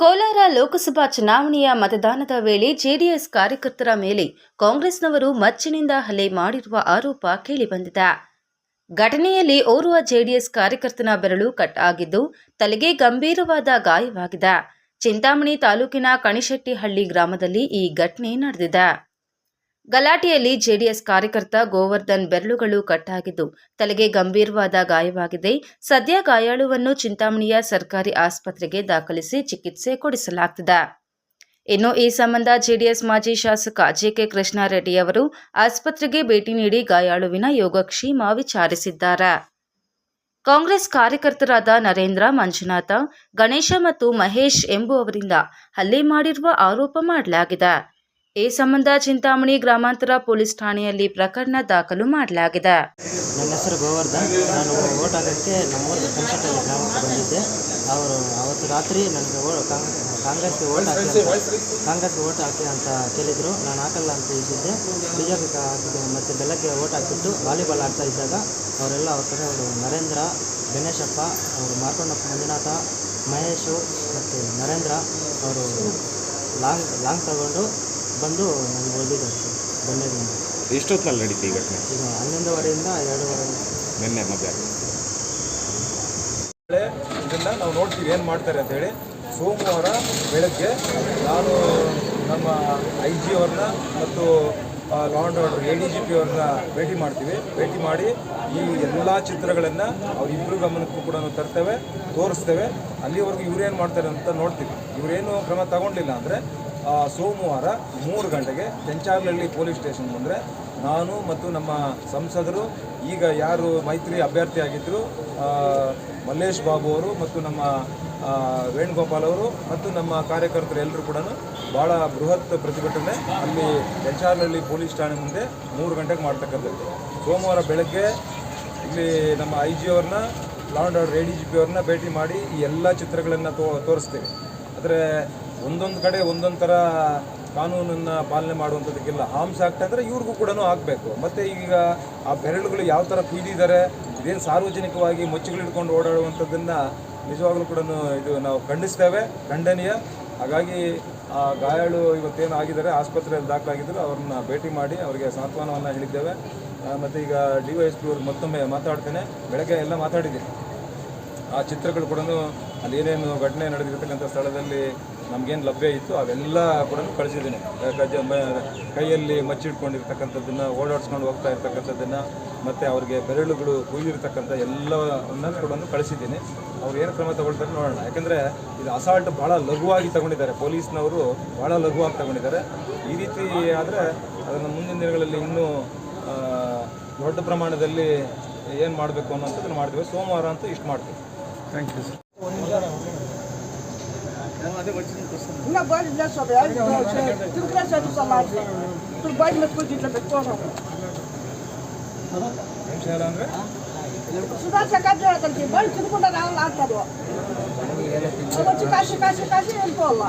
ಕೋಲಾರ ಲೋಕಸಭಾ ಚುನಾವಣೆಯ ಮತದಾನದ ವೇಳೆ ಜೆಡಿಎಸ್ ಕಾರ್ಯಕರ್ತರ ಮೇಲೆ ಕಾಂಗ್ರೆಸ್ನವರು ಮಚ್ಚಿನಿಂದ ಹಲ್ಲೆ ಮಾಡಿರುವ ಆರೋಪ ಕೇಳಿಬಂದಿದೆ. ಘಟನೆಯಲ್ಲಿ ಓರ್ವ ಜೆಡಿಎಸ್ ಕಾರ್ಯಕರ್ತನ ಬೆರಳು ಕಟ್ ಆಗಿದ್ದು, ತಲೆಗೆ ಗಂಭೀರವಾದ ಗಾಯವಾಗಿದೆ. ಚಿಂತಾಮಣಿ ತಾಲೂಕಿನ ಕಣಿಶೆಟ್ಟಿಹಳ್ಳಿ ಗ್ರಾಮದಲ್ಲಿ ಈ ಘಟನೆ ನಡೆದಿದೆ. ಗಲಾಟೆಯಲ್ಲಿ ಜೆಡಿಎಸ್ ಕಾರ್ಯಕರ್ತ ಗೋವರ್ಧನ್ ಬೆರಳುಗಳು ಕಟ್ಟಾಗಿದ್ದು, ತಲೆಗೆ ಗಂಭೀರವಾದ ಗಾಯವಾಗಿದೆ. ಸದ್ಯ ಗಾಯಾಳುವನ್ನು ಚಿಂತಾಮಣಿಯ ಸರ್ಕಾರಿ ಆಸ್ಪತ್ರೆಗೆ ದಾಖಲಿಸಿ ಚಿಕಿತ್ಸೆ ಕೊಡಿಸಲಾಗುತ್ತಿದೆ ಇನ್ನು ಈ ಸಂಬಂಧ ಜೆಡಿಎಸ್ ಮಾಜಿ ಶಾಸಕ ಜೆಕೆ ಕೃಷ್ಣಾರೆಡ್ಡಿ ಅವರು ಆಸ್ಪತ್ರೆಗೆ ಭೇಟಿ ನೀಡಿ ಗಾಯಾಳುವಿನ ಯೋಗಕ್ಷೇಮ ವಿಚಾರಿಸಿದ್ದಾರೆ. ಕಾಂಗ್ರೆಸ್ ಕಾರ್ಯಕರ್ತರಾದ ನರೇಂದ್ರ, ಮಂಜುನಾಥ, ಗಣೇಶ ಮತ್ತು ಮಹೇಶ್ ಎಂಬುವವರಿಂದ ಹಲ್ಲೆ ಮಾಡಿರುವ ಆರೋಪ ಮಾಡಲಾಗಿದೆ. ಈ ಸಂಬಂಧ ಚಿಂತಾಮಣಿ ಗ್ರಾಮಾಂತರ ಪೊಲೀಸ್ ಠಾಣೆಯಲ್ಲಿ ಪ್ರಕರಣ ದಾಖಲು ಮಾಡಲಾಗಿದೆ. ನನ್ನ ಹೆಸರು ಗೋವರ್ಧನ್. ನಾನು ವೋಟ್ ಹಾಕೋಕ್ಕೆ ನಮ್ಮೂರು ಕನ್ಸಟ್ಟಲ್ಲಿ ಗ್ರಾಮಕ್ಕೆ ಬಂದಿದ್ದೆ. ಅವರು ಅವತ್ತು ರಾತ್ರಿ ನನಗೆ ಓ ಕಾಂಗ್- ಕಾಂಗ್ರೆಸ್ಗೆ ವೋಟ್ ಹಾಕಿ ಕಾಂಗ್ರೆಸ್ಗೆ ವೋಟ್ ಹಾಕಿ ಅಂತ ಕೇಳಿದರು. ನಾನು ಹಾಕಲ್ಲ ಅಂತ ಇದ್ದಿದ್ದೆ ಬಿ ಜೆ ಪಿಗೆ ಹಾಕಿದ್ದೆ ಮತ್ತು ಬೆಳಗ್ಗೆ ವೋಟ್ ಹಾಕಿಬಿಟ್ಟು ವಾಲಿಬಾಲ್ ಆಡ್ತಾ ಇದ್ದಾಗ ಅವರೆಲ್ಲ ಅವ್ರ ಕಡೆ ಅವರು ನರೇಂದ್ರ, ಗಣೇಶಪ್ಪ, ಅವರು ಮಾರ್ಕೊಂಡಪ್ಪ ಮಂಜುನಾಥ, ಮಹೇಶು ಮತ್ತು ನರೇಂದ್ರ ಅವರು ಲಾಂಗ್ ಲಾಂಗ್ ತಗೊಂಡು ಬಂದು ನನಗೆ ಓದಿದ್ದು ಸರ್ ಬಂಡೆದಿಂದ. ಎಷ್ಟೊತ್ತಿನಲ್ಲಿ ನಡೀತು ಈ ಘಟನೆ? ಈಗ ಹನ್ನೊಂದುವರೆಯಿಂದ ಎರಡೂವರೆ ನಿನ್ನೆ ಮಧ್ಯಾಹ್ನ. ಇದನ್ನ ನಾವು ನೋಡ್ತೀವಿ ಏನು ಮಾಡ್ತಾರೆ ಅಂತ ಹೇಳಿ. ಸೋಮವಾರ ಬೆಳಗ್ಗೆ ನಾನು ನಮ್ಮ ಐ ಜಿ ಅವ್ರನ್ನ ಮತ್ತು law and order A D G P ಅವ್ರನ್ನ ಭೇಟಿ ಮಾಡ್ತೀವಿ. ಭೇಟಿ ಮಾಡಿ ಈ ಎಲ್ಲ ಚಿತ್ರಗಳನ್ನು ಅವರಿಬ್ಬರು ಗಮನಕ್ಕೂ ಕೂಡ ನಾವು ತರ್ತೇವೆ ತೋರಿಸ್ತೇವೆ. ಅಲ್ಲಿವರೆಗೂ ಇವ್ರೇನು ಮಾಡ್ತಾರೆ ಅಂತ ನೋಡ್ತೀವಿ. ಇವರೇನು ಕ್ರಮ ತಗೊಂಡಿಲ್ಲ ಅಂದರೆ ಸೋಮವಾರ ಮೂರು ಗಂಟೆಗೆ ಕೆಂಚಾರ್ಲಹಳ್ಳಿ ಪೊಲೀಸ್ ಸ್ಟೇಷನ್ ಬಂದರೆ ನಾನು ಮತ್ತು ನಮ್ಮ ಸಂಸದರು, ಈಗ ಯಾರು ಮೈತ್ರಿ ಅಭ್ಯರ್ಥಿಯಾಗಿದ್ದರು ಮಲ್ಲೇಶ್ ಬಾಬು ಅವರು ಮತ್ತು ನಮ್ಮ ವೇಣುಗೋಪಾಲ್ ಅವರು ಮತ್ತು ನಮ್ಮ ಕಾರ್ಯಕರ್ತರು ಎಲ್ಲರೂ ಕೂಡ ಭಾಳ ಬೃಹತ್ ಪ್ರತಿಭಟನೆ ಅಲ್ಲಿ ಕೆಂಚಾರ್ಲಹಳ್ಳಿ ಪೊಲೀಸ್ ಠಾಣೆ ಮುಂದೆ ಮೂರು ಗಂಟೆಗೆ ಮಾಡ್ತಕ್ಕಂಥದ್ದು. ಸೋಮವಾರ ಬೆಳಗ್ಗೆ ಇಲ್ಲಿ ನಮ್ಮ ಐ ಜಿ ಅವ್ರನ್ನ law and order A D G P ಅವ್ರನ್ನ ಭೇಟಿ ಮಾಡಿ ಈ ಎಲ್ಲ ಚಿತ್ರಗಳನ್ನು ತೋ, ತೋರಿಸ್ತೇವೆ. ಆದರೆ ಒಂದೊಂದು ಕಡೆ ಒಂದೊಂದು ಥರ ಕಾನೂನನ್ನು ಪಾಲನೆ ಮಾಡುವಂಥದ್ದಕ್ಕಿಲ್ಲ ಆರ್ಮ್ಸ್ ಆಕ್ಟ್ ಅಂದರೆ ಇವ್ರಿಗೂ ಕೂಡ ಆಗಬೇಕು. ಮತ್ತು ಈಗ ಆ ಬೆರಳುಗಳು ಯಾವ ಥರ ಕುಯ್ದಿದ್ದಾರೆ ಇದೇನು ಸಾರ್ವಜನಿಕವಾಗಿ ಮುಚ್ಚುಗಳಿಡ್ಕೊಂಡು ಓಡಾಡುವಂಥದ್ದನ್ನು ನಿಜವಾಗ್ಲೂ ಕೂಡ ಇದು ನಾವು ಖಂಡಿಸ್ತೇವೆ, ಖಂಡನೀಯ. ಹಾಗಾಗಿ ಆ ಗಾಯಾಳು ಇವತ್ತೇನು ಆಗಿದ್ದಾರೆ, ಆಸ್ಪತ್ರೆಯಲ್ಲಿ ದಾಖಲಾಗಿದ್ದರು, ಅವ್ರನ್ನ ಭೇಟಿ ಮಾಡಿ ಅವರಿಗೆ ಸಾಂತ್ವನವನ್ನು ಹೇಳಿದ್ದೇವೆ. ಮತ್ತು ಈಗ ಡಿ ವೈ ಎಸ್ ಪಿ ಅವರು ಮತ್ತೊಮ್ಮೆ ಮಾತಾಡ್ತೇನೆ. ಬೆಳಗ್ಗೆ ಎಲ್ಲ ಮಾತಾಡಿದ್ದೀನಿ. ಆ ಚಿತ್ರಗಳು ಕೂಡ ಅಲ್ಲಿ ಏನೇನು ಘಟನೆ ನಡೆದಿರ್ತಕ್ಕಂಥ ಸ್ಥಳದಲ್ಲಿ ನಮಗೇನು ಲಭ್ಯ ಇತ್ತು, ಅವೆಲ್ಲ ಕೂಡ ಕಳಿಸಿದ್ದೀನಿ. ಕೈಯಲ್ಲಿ ಮಚ್ಚಿಟ್ಕೊಂಡಿರ್ತಕ್ಕಂಥದ್ದನ್ನು, ಓಡಾಡಿಸ್ಕೊಂಡು ಹೋಗ್ತಾ ಇರ್ತಕ್ಕಂಥದ್ದನ್ನು, ಮತ್ತು ಅವ್ರಿಗೆ ಬೆರಳುಗಳು ಕುಯ್ದಿರ್ತಕ್ಕಂಥ ಎಲ್ಲವನ್ನು ಕೂಡ ಕಳಿಸಿದ್ದೀನಿ. ಅವ್ರು ಏನು ಕ್ರಮ ತಗೊಳ್ತಾರೆ ನೋಡೋಣ. ಯಾಕೆಂದರೆ ಇದು ಅಸಾಲ್ಟ್ ಭಾಳ ಲಘುವಾಗಿ ತಗೊಂಡಿದ್ದಾರೆ. ಪೊಲೀಸ್ನವರು ಭಾಳ ಲಘುವಾಗಿ ತಗೊಂಡಿದ್ದಾರೆ. ಈ ರೀತಿ ಆದರೆ ಅದನ್ನು ಮುಂದಿನ ದಿನಗಳಲ್ಲಿ ಇನ್ನೂ ದೊಡ್ಡ ಪ್ರಮಾಣದಲ್ಲಿ ಏನು ಮಾಡಬೇಕು ಅನ್ನೋಂಥದ್ದನ್ನು ಮಾಡ್ತೀವಿ. ಸೋಮವಾರ ಅಂತೂ ಇಷ್ಟು ಮಾಡ್ತೀವಿ. ಥ್ಯಾಂಕ್ ಯು ಸರ್ ఇంకా బయట లేదు సార్ తిరుగుతున్నా చదువుతాం మాకు ఇప్పుడు బయట మెచ్చుకొని ఇట్లా పెట్టుకోవడం సుధా సెకండ్ అతనికి బయట తిరుగుకుండా రావాలి ఆడతారు వచ్చి కాసి కాసి కాసి వెళ్ళిపోవాలా.